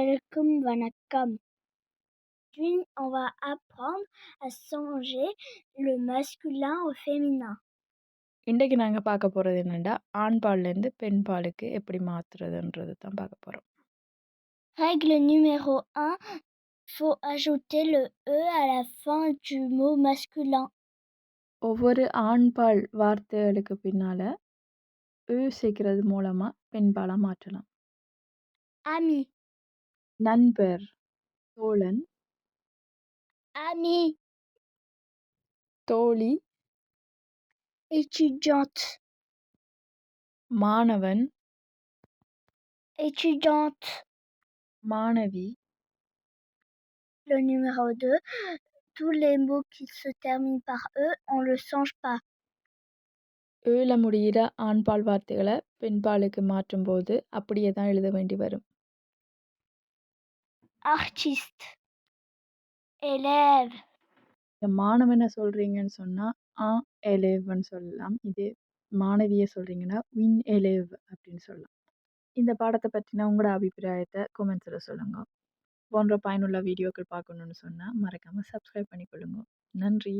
அனைவருக்கும் வணக்கம் Puis on va apprendre à changer le masculin au féminin. இன்றைக்கு நாங்கள் பார்க்க போகிறது என்னென்னா ஆண் பால்லேருந்து பெண் பாலுக்கு எப்படி மாற்றுறதுன்றது தான் பார்க்க போகிறோம் Règle numéro 1, faut ajouter le E à la fin du mot masculin. ஒவ்வொரு ஆண் பால் வார்த்தைகளுக்கு பின்னால் ழ சேர்க்கிறது மூலமாக பெண் பாலாக மாற்றலாம் Ami, நண்பர் தோழன் ami, தோழி étudiante, மாணவன் étudiante. மாணவி Le numéro 2, tous les mots qui se terminent par E, on ne le change pas. ஏழ முடிகிற ஆண் பால் வார்த்தைகளை பெண் பாலுக்கு மாற்றும்போது அப்படியே தான் எழுத வேண்டி வரும் Artiste, élève, இந்த மாணவனை சொல்கிறீங்கன்னு சொன்னால் ஆ எலேவ்னு சொல்லலாம். இதே மாணவியை சொல்கிறீங்கன்னா வின் எலேவ் அப்படின்னு சொல்லலாம். இந்த பாடத்தை பற்றின உங்களோட அபிப்பிராயத்தை கொமெண்ட்ஸில் சொல்லுங்கள் போன்ற பயனுள்ள வீடியோக்கள் பார்க்கணுன்னு சொன்னால் மறக்காமல் சப்ஸ்கிரைப் பண்ணிக்கொள்ளுங்க. நன்றி.